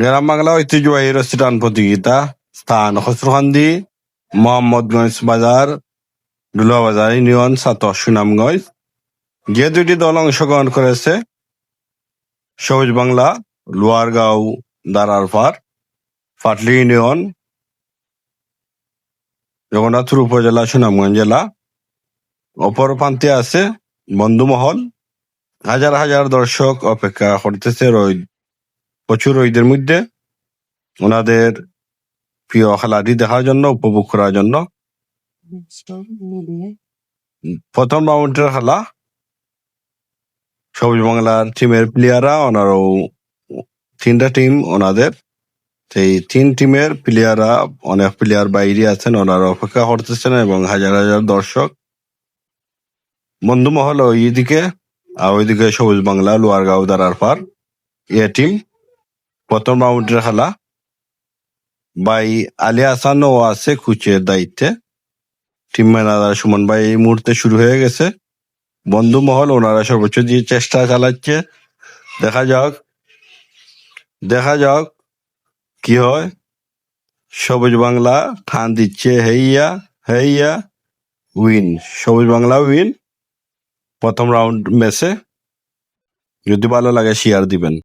গ্রাম বাংলা ঐতিহ্যবাহী রসিটান প্রতিযোগিতা স্থান খসরুখান্দি, মোহাম্মদগঞ্জ বাজার দুলা বাজার ইউনিয়ন সাত সুনামগঞ্জ। যে দুইটি দল অংশগ্রহণ করেছে, সবুজ বাংলা, লোয়ারগাঁও দারারপার পাটলি ইউনিয়ন, জগন্নাথপুর উপজেলা, সুনামগঞ্জ জেলা। অপর প্রান্তে আছে বন্ধুমহল। হাজার হাজার দর্শক অপেক্ষা করতেছে রোদ প্রচুর রোদের মধ্যে ওনাদের প্রিয় খেলাটি দেখার জন্য উপভোগ করার জন্য। প্রথম রাউন্ডের খেলা সবুজ বাংলার টিমের প্লেয়াররা ওনারও তিনটা টিম ওনাদের। সেই তিন টিমের প্লেয়াররা অনেক প্লেয়ার বাইরে আছেন ওনারা অপেক্ষা করতেছেন এবং হাজার হাজার দর্শক। বন্ধু মহল ওইদিকে আর ওইদিকে সবুজ বাংলা লোয়ারগাঁও দাঁড়ার পার এ টিম প্রথম রাউন্ডের খেলা ভাই আলী হাসান ও আছে কুচের দায়িত্বে। টিম ম্যানেজার সুমন ভাই এই মুহূর্তে শুরু হয়ে গেছে। বন্ধু মহল, ওনারা সর্বোচ্চ দিয়ে চেষ্টা চালাচ্ছে। দেখা যাক দেখা যাক কি হয়। সবুজ বাংলা ঠান দিচ্ছে হেইয়া হেইয়া উইন। সবুজ বাংলা উইন। প্রথম রাউন্ড ম্যাচে যদি ভালো লাগে শেয়ার দিবেন।